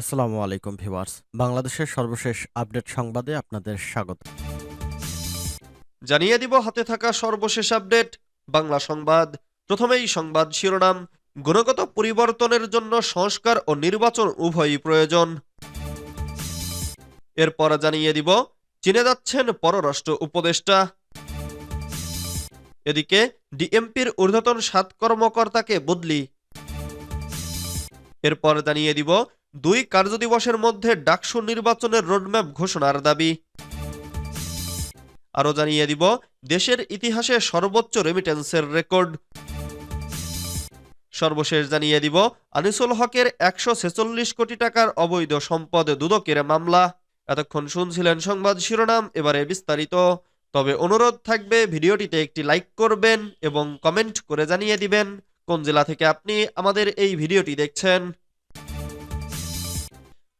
আসসালামু আলাইকুম ভিউয়ার্স। বাংলাদেশের সর্বশেষ আপডেট সংবাদে আপনাদের স্বাগত। জানিয়ে দিব, হাতে থাকা সর্বশেষ আপডেট, বাংলা সংবাদ। প্রথমেই সংবাদ শিরোনাম, গুণগত পরিবর্তনের জন্য সংস্কার ও নির্বাচন উভয়ই প্রয়োজন। এরপর জানিয়ে দিব, চীনে যাচ্ছেন পররাষ্ট্র উপদেষ্টা। এদিকে, ডিএমপির ঊর্ধ্বতন সাত কর্মকর্তাকে বদলি। এরপর জানিয়ে দিব দুই কার্যদিবসের মধ্যে ডাকসু নির্বাচনের রোডম্যাপ ঘোষণার দাবি। আরও জানিয়ে দিব, দেশের ইতিহাসে সর্বোচ্চ রেমিটেন্সের রেকর্ড সর্বশেষ জানিয়ে দিব, আনিসুল হকের একশো ছেচল্লিশ কোটি টাকার অবৈধ সম্পদ দুদকের মামলা। এতক্ষণ শুনছিলেন সংবাদ শিরোনাম, এবারে বিস্তারিত। তবে অনুরোধ থাকবে, ভিডিওটিতে একটি লাইক করবেন এবং কমেন্ট করে জানিয়ে দিবেন, কোন জেলা থেকে আপনি আমাদের এই ভিডিওটি দেখছেন।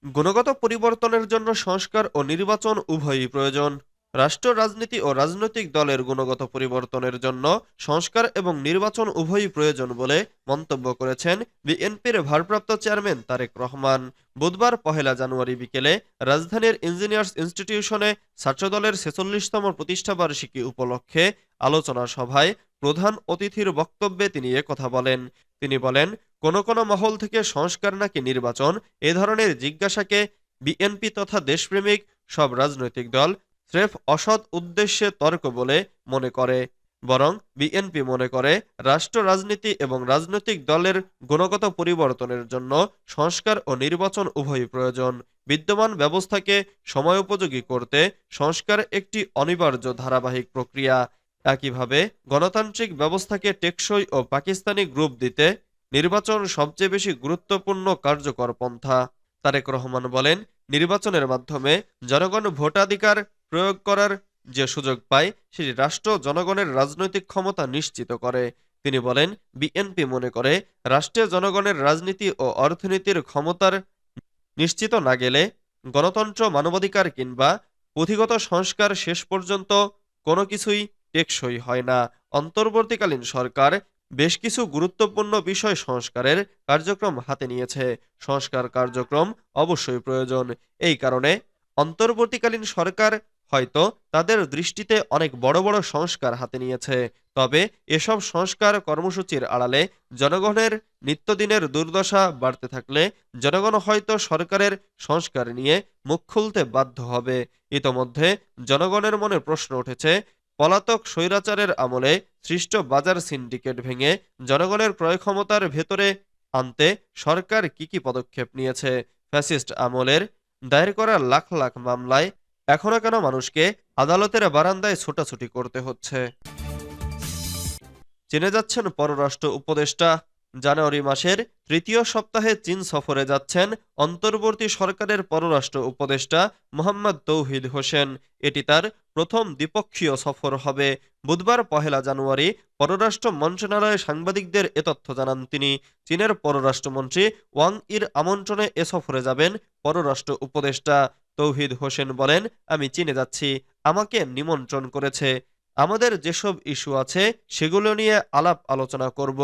গুণগত পরিবর্তনের জন্য সংস্কার ও নির্বাচন উভয়ই প্রয়োজন। রাষ্ট্র, রাজনীতি ও রাজনৈতিক দলের গুণগত পরিবর্তনের জন্য সংস্কার এবং নির্বাচন উভয়ই প্রয়োজন বলে মন্তব্য করেছেন বিএনপির ভারপ্রাপ্ত চেয়ারম্যান তারেক রহমান। বুধবার, পহেলা জানুয়ারি বিকেলে রাজধানীর ইঞ্জিনিয়ার্স ইনস্টিটিউশনে ছাত্রদলের ছেচল্লিশতম প্রতিষ্ঠাবার্ষিকী উপলক্ষে আলোচনা সভায় প্রধান অতিথির বক্তব্যে তিনি কথা বলেন। তিনি বলেন কোন কোন মহল থেকে সংস্কার নাকি নির্বাচন, এ ধরনের জিজ্ঞাসাকে বিএনপি তথা দেশপ্রেমিক সব রাজনৈতিক দল স্রেফ অসৎ উদ্দেশ্যে তর্ক বলে মনে করে। বরং বিএনপি মনে করে রাষ্ট্র রাজনীতি এবং রাজনৈতিক দলের গুণগত পরিবর্তনের জন্য সংস্কার ও নির্বাচন উভয়ই প্রয়োজন। বিদ্যমান ব্যবস্থাকে সময়োপযোগী করতে সংস্কার একটি অনিবার্য ধারাবাহিক প্রক্রিয়া। একইভাবে গণতান্ত্রিক ব্যবস্থাকে টেকসই ও পাকিস্তানি গ্রুপ দিতে নির্বাচন সবচেয়ে বেশি গুরুত্বপূর্ণ কার্যকর পন্থা। তারেক রহমান বলেন, নির্বাচনের মাধ্যমে জনগণ ভোটাধিকার প্রয়োগ করার যে সুযোগ পায়, সেটি রাষ্ট্র জনগণের রাজনৈতিক ক্ষমতা নিশ্চিত করে। তিনি বলেন, বিএনপি মনে করে রাষ্ট্রে জনগণের রাজনীতি ও অর্থনীতির ক্ষমতার নিশ্চিত না গেলে গণতন্ত্র মানবাধিকার কিংবা পুঁথিগত সংস্কার শেষ পর্যন্ত কোনো কিছুই টেকসই হয় না। অন্তর্বর্তীকালীন সরকার বেশ কিছু গুরুত্বপূর্ণ বিষয় সংস্কারের কার্যক্রম হাতে নিয়েছে। সংস্কার কার্যক্রম অবশ্যই প্রয়োজন। এই কারণে অন্তর্বর্তীকালীন সরকার হয়তো তাদের দৃষ্টিতে অনেক বড় বড় সংস্কার হাতে নিয়েছে। তবে এসব সংস্কার কর্মসূচির আড়ালে জনগণের নিত্যদিনের দুর্দশা বাড়তে থাকলে জনগণ হয়তো সরকারের সংস্কার নিয়ে মুখ খুলতে বাধ্য হবে। ইতোমধ্যে জনগণের মনে প্রশ্ন উঠেছে পলাতক স্বৈরাচারের আমলে সৃষ্ট বাজার সিন্ডিকেট ভেঙে জনগণের ক্রয় ক্ষমতার ভেতরে আনতে সরকার কি কি পদক্ষেপ নিয়েছে? ফ্যাসিস্ট আমলের দায়ের করা লাখ লাখ মামলায় এখনও কেন মানুষকে আদালতের বারান্দায় ছোটাছুটি করতে হচ্ছে? চীনে যাচ্ছেন পররাষ্ট্র উপদেষ্টা। জানুয়ারি মাসের তৃতীয় সপ্তাহে চীন সফরে যাচ্ছেন অন্তর্বর্তী সরকারের পররাষ্ট্র উপদেষ্টা মোহাম্মদ তৌহিদ হোসেন। এটি তার প্রথম দ্বিপক্ষীয় সফর হবে বুধবার পহেলা জানুয়ারি। পররাষ্ট্র মন্ত্রণালয়ে সাংবাদিকদের এ তথ্য জানান তিনি। চীনের পররাষ্ট্রমন্ত্রী ওয়াং ইর আমন্ত্রণে এ সফরে যাবেন পররাষ্ট্র উপদেষ্টা তৌহিদ হোসেন বলেন, আমি চীনে যাচ্ছি। আমাকে নিমন্ত্রণ করেছে। আমাদের যেসব ইস্যু আছে সেগুলো নিয়ে আলাপ আলোচনা করব।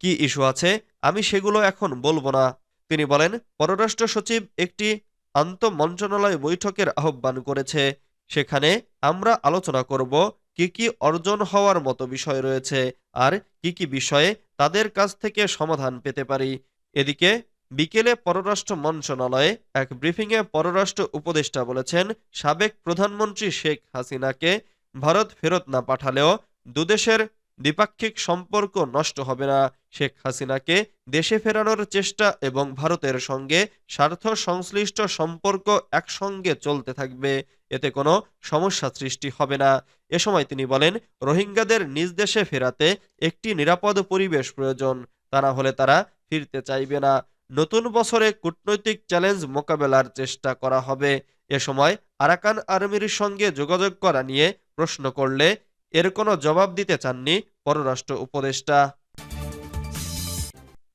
কি ইস্যু আছে? আমি সেগুলো এখন বলব না। তিনি বলেন, পররাষ্ট্র সচিব একটি আন্তঃমন্ত্রণালয় বৈঠকের আহ্বান করেছে। সেখানে আমরা আলোচনা করব কি কি অর্জন হওয়ার মতো বিষয় রয়েছে আর কি কি বিষয়ে তাদের কাছ থেকে সমাধান পেতে পারি। এদিকে বিকেলে পররাষ্ট্র মন্ত্রণালয়ে এক ব্রিফিংয়ে পররাষ্ট্র উপদেষ্টা বলেছেন, সাবেক প্রধানমন্ত্রী শেখ হাসিনাকে ভারত ফেরত না পাঠালেও দুদেশের দ্বিপাক্ষিক সম্পর্ক নষ্ট হবে না। শেখ হাসিনাকে দেশে ফেরানোর চেষ্টা এবং ভারতের সঙ্গে স্বার্থ সংশ্লিষ্ট সম্পর্ক একসঙ্গে চলতে থাকবে। এতে কোনো সমস্যা সৃষ্টি হবে না। এ সময় তিনি বলেন, রোহিঙ্গাদের নিজ দেশে ফেরাতে একটি নিরাপদ পরিবেশ প্রয়োজন, তা না হলে তারা ফিরতে চাইবে না। নতুন বছরে কূটনৈতিক চ্যালেঞ্জ মোকাবেলার চেষ্টা করা হবে। এ সময় আরাকান আর্মির সঙ্গে যোগাযোগ করা নিয়ে প্রশ্ন করলে এর কোনো জবাব দিতে চাননি পররাষ্ট্র উপদেষ্টা।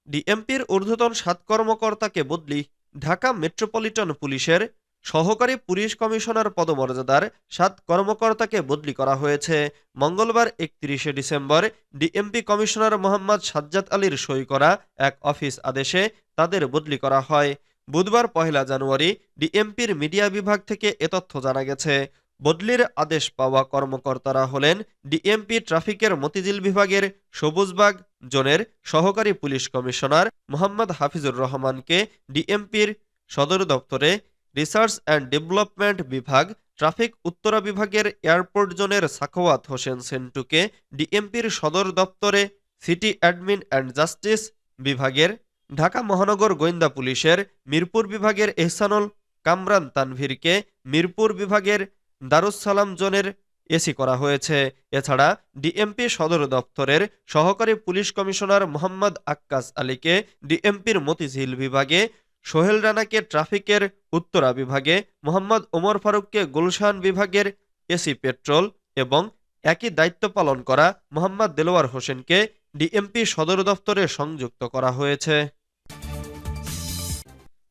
ডিএমপির ঊর্ধ্বতন সাত কর্মকর্তাকে বদলি ঢাকা মেট্রোপলিটন পুলিশের সহকারী পুলিশ কমিশনার পদমর্যাদার সাত কর্মকর্তাকে বদলি করা হয়েছে। মঙ্গলবার একত্রিশে December DMP commissioner Mohammad Sajjad আলীর সই করা এক অফিস আদেশে তাদের বদলি করা হয়। বুধবার পহেলা জানুয়ারি ডিএমপির মিডিয়া বিভাগ থেকে এ তথ্য জানা গেছে। বদলির আদেশ পাওয়া কর্মকর্তারা হলেন ডিএমপি ট্রাফিকের মতিঝিল বিভাগের সবুজবাগ জোনের সহকারী পুলিশ কমিশনার মোহাম্মদ হাফিজুর রহমানকে ডিএমপির সদর দপ্তরে রিসার্চ অ্যান্ড ডেভেলপমেন্ট বিভাগ, ট্রাফিক উত্তরা বিভাগের এয়ারপোর্ট জোনের সাখাওয়াত হোসেন সেন্টুকে ডিএমপির সদর দপ্তরে সিটি অ্যাডমিন অ্যান্ড জাস্টিস বিভাগের, ঢাকা মহানগর গোয়েন্দা পুলিশের, মিরপুর বিভাগের এহসানুল কামরান তানভীরকে মিরপুর বিভাগের দারুসালাম জোনের এসি করা হয়েছে। এছাড়া ডিএমপি সদর দপ্তরের সহকারী পুলিশ কমিশনার মোহাম্মদ আক্কাস আলীকে ডিএমপির মতিঝিল বিভাগে সোহেল রানাকে ট্রাফিকের উত্তরা বিভাগে, মোহাম্মদ ওমর ফারুককে গুলশান বিভাগের এসি পেট্রোল এবং একই দায়িত্ব পালন করা মোহাম্মদ দেলোয়ার হোসেনকে ডিএমপি সদর দপ্তরে সংযুক্ত করা হয়েছে।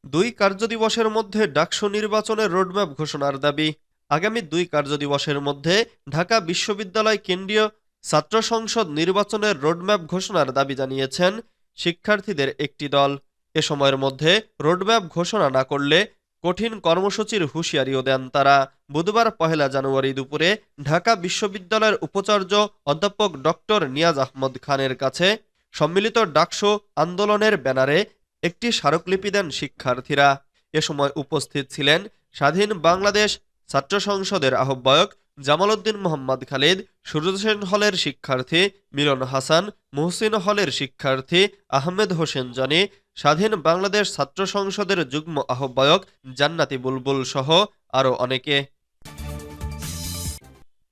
দুই কার্যদিবসের মধ্যে ডাকসু নির্বাচনের রোডম্যাপ ঘোষণার দাবি। আগামী দুই কার্যদিবসের মধ্যে ঢাকা বিশ্ববিদ্যালয় কেন্দ্রীয় ছাত্র সংসদ নির্বাচনের রোডম্যাপ ঘোষণার দাবি জানিয়েছেন শিক্ষার্থীদের একটি দল। এ সময়ের মধ্যে রোডম্যাপ ঘোষণা না করলে কঠিন কর্মসূচির হুঁশিয়ারিও দেন তারা। বুধবার পহেলা জানুয়ারি দুপুরে ঢাকা বিশ্ববিদ্যালয়ের উপাচার্য অধ্যাপক ডক্টর নিয়াজ আহমদ খানের কাছে সম্মিলিত ডাকসু আন্দোলনের ব্যানারে একটি স্মারকলিপি দেন শিক্ষার্থীরা। এ সময় উপস্থিত ছিলেন স্বাধীন বাংলাদেশ ছাত্র সংসদের আহ্বায়ক জামাল উদ্দিন মোহাম্মদ খালিদ সুরজেন হলের শিক্ষার্থী মিলন হাসান, মুহসিন হলের শিক্ষার্থী আহমেদ হোসেন জনি স্বাধীন বাংলাদেশ ছাত্র সংসদের যুগ্ম আহ্বায়ক জান্নাতি বুলবুল সহ আরও অনেকে।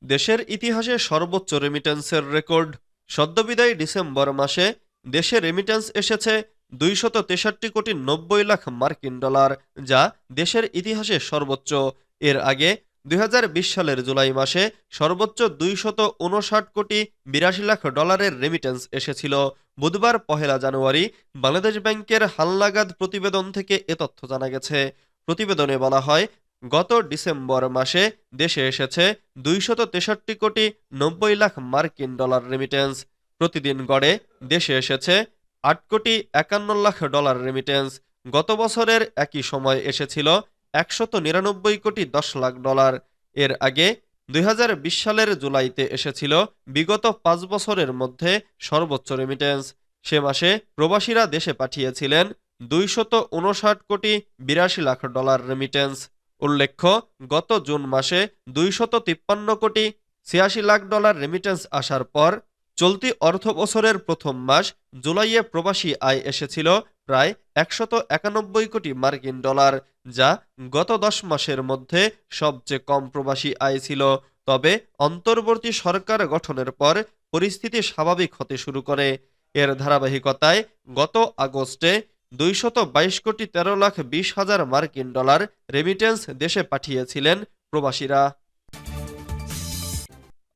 দেশের ইতিহাসে সর্বোচ্চ রেমিটেন্সের রেকর্ড সদ্যবিদায়ী ডিসেম্বর মাসে দেশে রেমিটেন্স এসেছে দুইশত তেষট্টি কোটি নব্বই লাখ মার্কিন ডলার, যা দেশের ইতিহাসে সর্বোচ্চ। এর আগে দুই হাজার বিশ সালের জুলাই মাসে সর্বোচ্চ দুইশত উনষাট কোটি বিরাশি লাখ ডলারের রেমিটেন্স এসেছিল। বুধবার পহেলা জানুয়ারি বাংলাদেশ ব্যাংকের হালনাগাদ প্রতিবেদন থেকে এ তথ্য জানা গেছে। প্রতিবেদনে বলা হয়, গত ডিসেম্বর মাসে দেশে এসেছে দুইশত তেষট্টি কোটি নব্বই লাখ মার্কিন ডলার রেমিটেন্স প্রতিদিন গড়ে দেশে এসেছে আট কোটি একান্ন লাখ ডলার রেমিটেন্স গত বছরের একই সময় এসেছিল একশত নিরানব্বই কোটি দশ লাখ ডলার। এর আগে দুই হাজার বিশ সালের জুলাইতে এসেছিল বিগত পাঁচ বছরের মধ্যে সর্বোচ্চ রেমিটেন্স সে মাসে প্রবাসীরা দেশে পাঠিয়েছিলেন দুইশত উনষাট কোটি বিরাশি লাখ ডলার রেমিটেন্স উল্লেখ্য, গত জুন মাসে দুইশত তিপ্পান্ন কোটি ছিয়াশি লাখ ডলার রেমিটেন্স আসার পর চলতি অর্থ বছরের প্রথম মাস জুলাইয়ে প্রবাসী আয় এসেছিল প্রায় একশত একানব্বই কোটি মার্কিন ডলার, যা গত দশ মাসের মধ্যে সবচেয়ে কম প্রবাসী আয় ছিল। তবে অন্তর্বর্তী সরকার গঠনের পর পরিস্থিতি স্বাভাবিক হতে শুরু করে। এর ধারাবাহিকতায় গত আগস্টে দুইশত বাইশ কোটি তেরো লাখ বিশ হাজার মার্কিন ডলার রেমিটেন্স দেশে পাঠিয়েছিলেন প্রবাসীরা।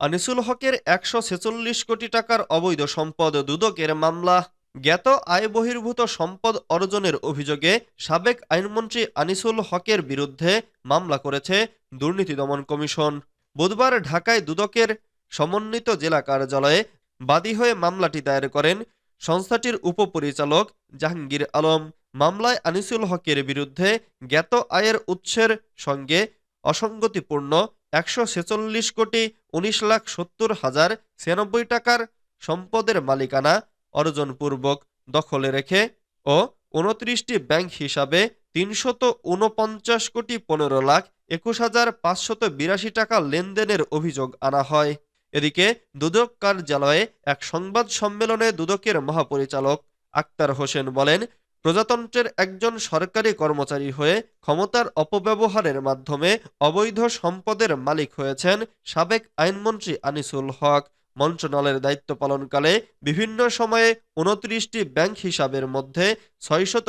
আনিসুল হকের একশো ছেচল্লিশ কোটি টাকার অবৈধ সম্পদ দুদকের মামলা জ্ঞাত আয় বহির্ভূত সম্পদ অর্জনের অভিযোগে সাবেক আইনমন্ত্রী আনিসুল হকের বিরুদ্ধে মামলা করেছে দুর্নীতি দমন কমিশন। বুধবার ঢাকায় দুদকের সমন্বিত জেলা কার্যালয়ে বাদী হয়ে মামলাটি দায়ের করেন সংস্থাটির উপপরিচালক জাহাঙ্গীর আলম। মামলায় আনিসুল হকের বিরুদ্ধে জ্ঞাত আয়ের উৎসের সঙ্গে অসঙ্গতিপূর্ণ একশো ছেচল্লিশ কোটি উনিশ লাখ সত্তর হাজার ছিয়ানব্বই টাকার সম্পদের মালিকানা অর্জনপূর্বক দখলে রেখে ও উনত্রিশটি ব্যাংক হিসাবে তিনশত উনপঞ্চাশ কোটি পনেরো লাখ একুশ হাজার পাঁচশত বিরাশি টাকা লেনদেনের অভিযোগ আনা হয়। এদিকে দুদক কার্যালয়ে এক সংবাদ সম্মেলনে দুদকের মহাপরিচালক আক্তার হোসেন বলেন, প্রজাতন্ত্রের একজন সরকারি কর্মচারী হয়ে ক্ষমতার অপব্যবহারের মাধ্যমে অবৈধ সম্পদের মালিক হয়েছেন সাবেক আইনমন্ত্রী আনিসুল হক। মন্ত্রণালয়ের দায়িত্ব পালনকালে বিভিন্ন সময়ে উনত্রিশটি ব্যাংক হিসাবের মধ্যে ছয়শত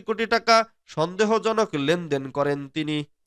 কোটি টাকা সন্দেহজনক লেনদেন করেন তিনি।